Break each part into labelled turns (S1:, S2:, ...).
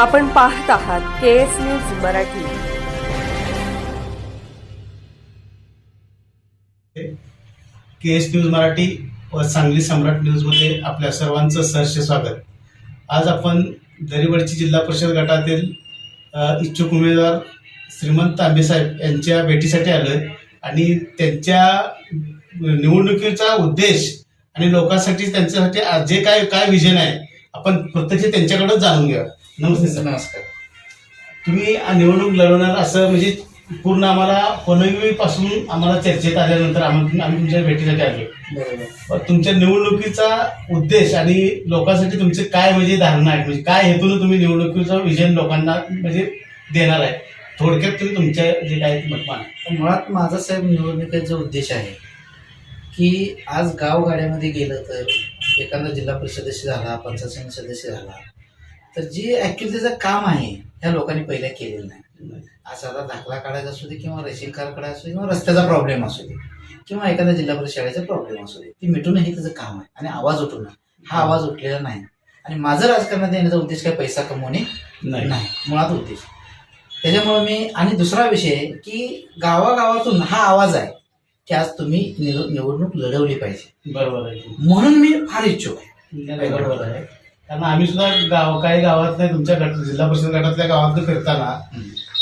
S1: आपण पाहत आहात K S news Marathi.
S2: K S news Marathi व सांगली सम्राट न्यूजमध्ये आपल्या सर्वांचं सहर्ष स्वागत. आज आपण दरिवडची जिल्हा परिषद गटातील इच्छुक उमेदवार श्रीमंत आंबेसाहेब यांच्या भेटीसाठी आलोय आणि त्यांच्या निवडणुकीचा उद्देश आणि लोकांसाठी त्यांच्यासाठी आज जे काय काय विजन आहे आपण प्रत्यक्ष त्यांच्याकडे जाणून घ्या नमस्ते सर.
S3: नमस्कार.
S2: तुम्ही निवडणूक लढवणार असं म्हणजे पूर्ण आम्हाला पासून आम्हाला चर्चेत आल्यानंतर आम्ही आम्ही तुमच्या भेटीसाठी आलो
S3: बरोबर.
S2: पण तुमच्या निवडणुकीचा उद्देश आणि लोकांसाठी तुमचे काय म्हणजे धारणा आहे? म्हणजे काय हेतून तुम्ही निवडणुकीचं विजन लोकांना म्हणजे देणार आहे? थोडक्यात तुम्ही तुमच्या जे काय मत मांडा.
S3: तर मुळात माझा साहेब निवडणुकीचा उद्देश आहे की आज गावगाड्यामध्ये गेलं तर एखादा जिल्हा परिषद सदस्य झाला पंचायत समिती सदस्य झाला तर जे ऍक्च्युली त्याचं काम आहे त्या लोकांनी पहिल्या केलेलं नाही. आज आता दाखला काढायचा असू दे किंवा रेशन कार्ड काढायचा असू दे किंवा रस्त्याचा प्रॉब्लेम असू दे किंवा एखाद्या जिल्हा परिषद शाळेचा प्रॉब्लेम असू दे ती मिटवणं हे त्याचं काम आहे आणि आवाज उठवणं हा आवाज उठलेला नाही. आणि माझं राजकारणात येण्याचा उद्देश काय? पैसा कमवणे
S2: नाही.
S3: मुळात उद्देश. त्याच्यामुळे मी आणि दुसरा विषय की गावागावातून हा आवाज आहे की आज तुम्ही निव- निवडणूक लढवली पाहिजे.
S2: बरोबर आहे.
S3: म्हणून मी फार इच्छुक आहे.
S2: बरोबर आहे. कारण आम्ही सुद्धा गाव काही गावात नाही तुमच्या गट जिल्हा परिषद गटातल्या गावात फिरताना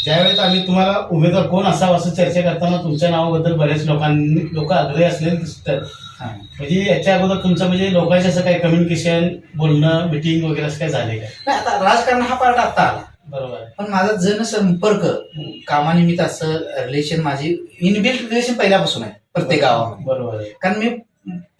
S2: ज्यावेळेस आम्ही तुम्हाला उमेदवार कोण असावा असं चर्चा करताना तुमच्या नावाबद्दल बऱ्याच लोकांनी लोक आग्रही असलेले दिसतात. म्हणजे याच्या अगोदर तुमचं म्हणजे लोकांशी असं काही कम्युनिकेशन बोलणं मिटिंग वगैरे असं काही झाले का?
S3: नाही आता राजकारण हा पार्ट आता आला.
S2: बरोबर.
S3: पण माझा जनसंपर्क कामानिमित्त असं रिलेशन माझी इनबिल्ट रिलेशन पहिल्यापासून आहे प्रत्येक गावामध्ये.
S2: बरोबर. आहे
S3: कारण मी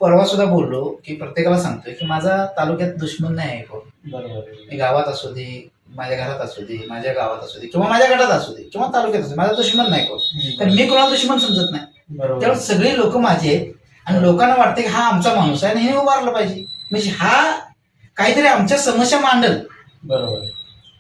S3: परवा सुद्धा बोललो की प्रत्येकाला सांगतोय की माझा तालुक्यात दुश्मन नाही आहे कोण.
S2: बरोबर
S3: मी गावात असू दे माझ्या घरात असू दे माझ्या गावात असू दे किंवा माझ्या गटात असू दे किंवा तालुक्यात असू दे माझा दुश्मन नाही कोण. कारण मी कोणाला दुश्मन समजत नाही.
S2: बरोबर.
S3: त्यामुळे सगळे लोक माझे आहेत आणि लोकांना वाटते की हा आमचा माणूस आहे आणि हे उभारलं पाहिजे. म्हणजे हा काहीतरी आमच्या समस्या मांडल.
S2: बरोबर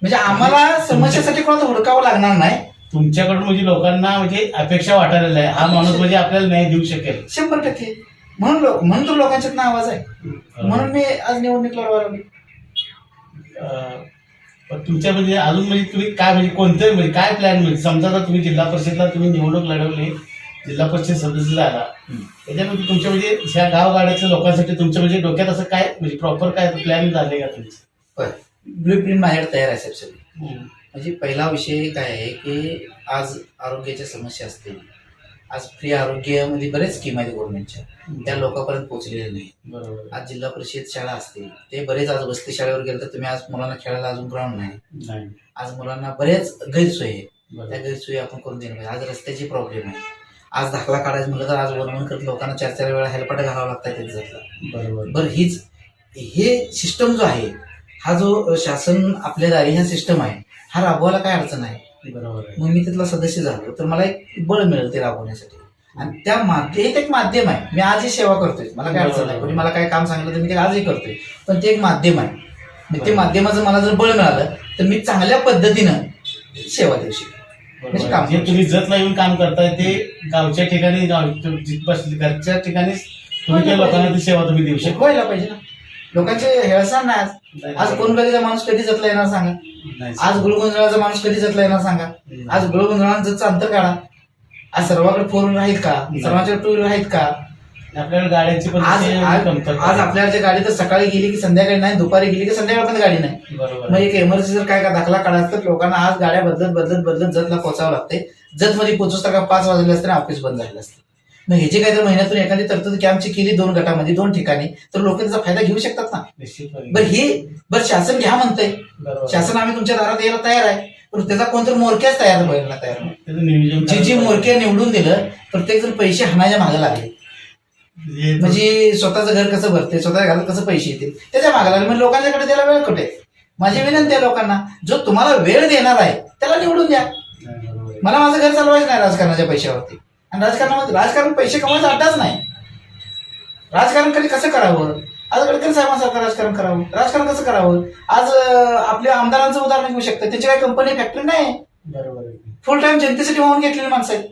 S3: म्हणजे आम्हाला समस्यासाठी कोणाला हुडकावं लागणार नाही.
S2: तुमच्याकडून म्हणजे लोकांना म्हणजे अपेक्षा वाटायला आहे हा माणूस म्हणजे आपल्याला न्याय देऊ शकेल.
S3: शंभर टक्के. म्हणून लोक म्हणून तर लोकांच्यात ना आवाज आहे. म्हणून मी आज निवडणूक लढवायला लागलो.
S2: तुमच्या म्हणजे अजून म्हणजे तुम्ही काय म्हणजे कोणते म्हणजे काय प्लॅन म्हणजे समजा आता तुम्ही जिल्हा परिषदला तुम्ही निवडणूक लढवली जिल्हा परिषद सदस्य झाला. त्याच्यामध्ये तुमच्या म्हणजे ह्या गावगाड्यातल्या लोकांसाठी तुमच्या म्हणजे डोक्यात असं काय म्हणजे प्रॉपर काय प्लॅन झाले का तुमचे?
S3: ब्ल्यू प्रिंट माझ्याकडे तयार आहे सगळी. म्हणजे पहिला विषय काय आहे की आज आरोग्याच्या समस्या असतील. आज फ्री आरोग्यामध्ये बरेच स्कीम आहेत गव्हर्नमेंटच्या त्या लोकांपर्यंत पोहोचलेल्या नाही
S2: बरोबर.
S3: आज जिल्हा परिषद शाळा असतील ते बरेच आज वस्ती शाळेवर गेलं तर तुम्ही आज मुलांना खेळायला अजून ग्राउंड नाही. आज मुलांना बरेच गैरसोयी त्या गैरसोयी आपण करून देणं पाहिजे आज रस्त्याची प्रॉब्लेम आहे. आज दाखला काढायचं म्हणलं तर आज वनवन करत लोकांना चार चार वेळा हेल्पाट घालावं लागतं त्याच्यातला
S2: बरोबर.
S3: बरं हीच हे सिस्टम जो आहे हा जो शासन आपल्या दारी हा सिस्टम आहे हा राबवायला काय अडचण आहे?
S2: बरोबर
S3: मग मी तिथला सदस्य झालो. तर मला एक बळ मिळेल ते राबवण्यासाठी. आणि त्या माध्यम हे एक माध्यम आहे. मी आजही सेवा करतोय. मला काय अडचण नाही. कोणी मला काय काम सांगितलं तर मी ते आजही करतोय. पण ते एक माध्यम आहे. आणि ते माध्यमाचं मला जर बळ मिळालं तर मी चांगल्या पद्धतीनं सेवा देऊ म्हणजे
S2: बरोबर.
S3: काम
S2: आहे. जे तुम्ही जतला येऊन काम करताय ते गावच्या ठिकाणी गाव घरच्या ठिकाणी तुम्ही त्या लोकांना ती सेवा तुम्ही देऊ शकता.
S3: व्हायला पाहिजे ना. लोकांचे हेळसाण नाही आज. आज कोण कधीचा माणूस कधी जतला येणार सांगा. आज गुळगुंजळाचा माणूस कधी जतला येणार सांगा. आज गुळगुंजळांचं अंतर काढा. आज सर्वांकडे फोर व्हीलर आहेत का? सर्वांच्याकडे टू व्हीलर आहेत का?
S2: आपल्याकडे गाड्यांची पण
S3: आज आज. आपल्याच्या गाडी तर सकाळी गेली की संध्याकाळी नाही दुपारी गेली की संध्याकाळपर्यंत गाडी नाही.
S2: बरोबर
S3: मग. एक इमर्जन्सी जर काय का दाखला काढायचा तर लोकांना आज गाड्या बदलत बदलत बदलत जतला पोहोचावं लागते. जत मध्ये पोहोचूस तर का पाच वाजले असते ऑफिस बंद झालेलं असतं. मग ह्याची तर महिन्यातून एखादी तरतूद कॅम्पची केली दोन गटामध्ये दोन ठिकाणी तर लोक त्याचा फायदा घेऊ शकतात ना. बरं हे बरं शासन घ्या म्हणतंय. शासन आम्ही तुमच्या दारात यायला तयार आहे. पण त्याचा कोणतरी मोरक्याच तयार व्हायला तयार जी जी मोरक्या निवडून दिलं प्रत्येक जण पैसे हाणायच्या मागे लागले. म्हणजे स्वतःचं घर कसं भरते स्वतःच्या घरात कसं पैसे येतील त्याच्यामागे लागले. म्हणजे लोकांच्याकडे त्याला वेळ कुठे? माझी विनंती आहे लोकांना जो तुम्हाला वेळ देणार आहे त्याला निवडून द्या. मला माझं घर चालवायचं नाही राजकारणाच्या पैशावरती. आणि राजकारणामध्ये राजकारण पैसे कमवायचा अड्डाच नाही. राजकारण कधी कसं करावं? आज गडकरी साहेबांसारखं राजकारण करावं? राजकारण कसं करावं? आज आपल्या आमदारांचं उदाहरण घेऊ शकतं. त्यांची काही कंपनी फॅक्टरी नाही.
S2: बरोबर.
S3: फुल टाइम जनतेसाठी वाहून घेतलेली माणसं आहेत.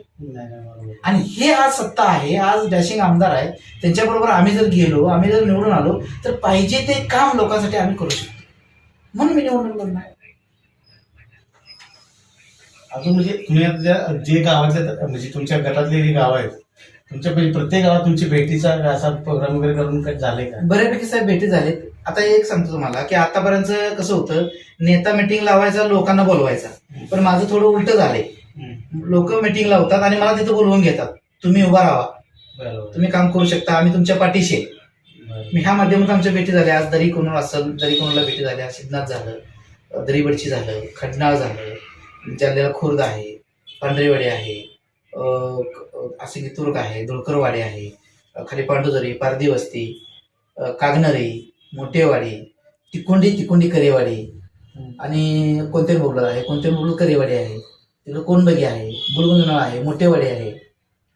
S3: आणि हे आज सत्ता आहे. आज डॅशिंग आमदार आहे त्यांच्याबरोबर आम्ही जर गेलो आम्ही जर निवडून आलो तर पाहिजे ते काम लोकांसाठी आम्ही करू शकतो. म्हणून मी निवडणूक लढणार
S2: अजून म्हणजे तुम्ही आता ज्या- जे गावातले म्हणजे तुमच्या गटातले जे गाव आहेत तुमच्या म्हणजे प्रत्येक गावात तुमची भेटीचा असा प्रोग्राम वगैरे करून काही झालंय का?
S3: बऱ्यापैकी साहेब भेटी झालेत. आता एक सांगतो तुम्हाला की आतापर्यंत कसं होतं नेता मिटिंग लावायचा लोकांना बोलवायचा. पण माझं थोडं उलट झालंय. लोक मिटिंग लावतात आणि मला तिथं बोलवून घेतात. तुम्ही उभा राहा.
S2: बरोबर.
S3: तुम्ही काम करू शकता. आम्ही तुमच्या पाठीशी आहे. मी ह्या माध्यमातून आमच्या भेटी झाल्या. आज दरी कोणाला असेल दरी कोणाला भेटी झाल्या सिद्धनाथ झालं दरीबडची झालं खडनाळ झालं जालन्याला खुर्द आहे पांढरेवाडी आहे असे की तुर्क आहे धुळकरवाडी आहे खाली पांडुदरी पारदी वस्ती कागनरी मोठेवाडी तिकोंडी तिकोंडी करेवाडी आणि कोणते बोबलर आहे? कोणते बोबलर करेवाडी आहे? तिकडे कोणबगी आहे बुलगुंजनाळ आहे मोठेवाडी आहे.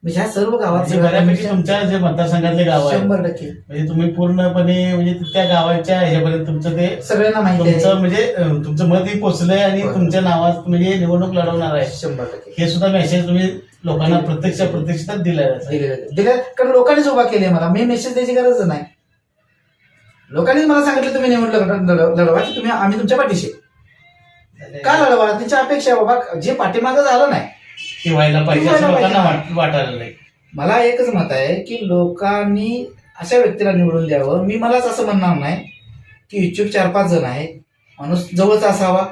S3: म्हणजे ह्या सर्व
S2: म्हणजे बऱ्यापैकी तुमच्या जे मतदारसंघातले गाव आहेत
S3: शंभर टक्के.
S2: म्हणजे तुम्ही पूर्णपणे म्हणजे त्या गावाच्या ह्याच्यापर्यंत तुमचं ते
S3: सगळ्यांना माहिती आहे.
S2: तुमचं म्हणजे अं, तुमचं मतही पोचलंय आणि. तुमच्या नावात म्हणजे निवडणूक लढवणार आहे.
S3: शंभर टक्के.
S2: हे सुद्धा मेसेज तुम्ही लोकांना प्रत्यक्ष प्रत्यक्षात दिलाय. त्याचा.
S3: दिले दिले कारण लोकांनीच उभा केले मला. मी मेसेज द्यायची गरज नाही. लोकांनीच मला सांगितलं तुम्ही निवडणूक लढ- लढ- लढवा की तुम्ही आम्ही तुमच्या पाठीशी आहे. का लढवा? त्यांची अपेक्षा आहे बाबा जे पाठीमागं झालं नाही
S2: ते व्हायला पाहिजे असं लोकांना. वाट- वाटायला नाही
S3: मला एकच मत आहे की लोकांनी अशा व्यक्तीला निवडून द्यावं. मी मलाच असं म्हणणार नाही की इच्छुक चार पाच जण आहेत. माणूस जवळचा असावा.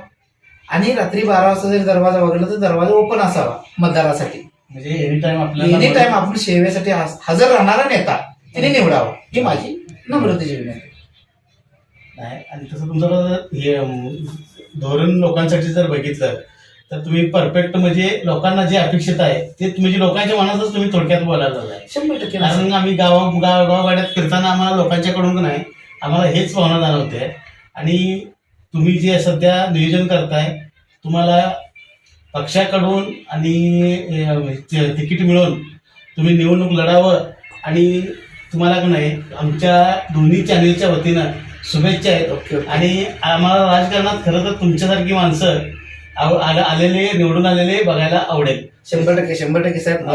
S3: आणि रात्री बारा वाजता जरी दरवाजा वगैरे तर दरवाजा ओपन असावा मतदारासाठी.
S2: म्हणजे एनी टाइम आपल्याला
S3: एनी टाइम आपण सेवेसाठी हज- हजर राहणारा नेता तिने निवडावा. ही माझी नम्रतेची विनंती
S2: नाही आणि तसं तुमचं जर हे धोरण लोकांसाठी जर बघितलं तर तुम्ही परफेक्ट म्हणजे लोकांना जे अपेक्षित आहे ते म्हणजे लोकांच्या मनातच तुम्ही थोडक्यात बोलायला लागलाय.
S3: शंभर टक्के
S2: कारण आम्ही गाव गाव गावगाड्यात फिरताना आम्हाला लोकांच्याकडून नाही आम्हाला हेच भावना जाणवते. आणि तुम्ही जे सध्या नियोजन करताय तुम्हाला पक्षाकडून आणि त- तिकीट मिळवून तुम्ही निवडणूक लढावं आणि तुम्हाला का नाही आमच्या दोन्ही चॅनेलच्या वतीनं शुभेच्छा आहेत. आणि आम्हाला राजकारणात खरं तर तुमच्यासारखी माणसं आव- आले- आलेले निवडून आलेले बघायला आवडेल.
S3: शंभर टक्के शंभर टक्के साहेब.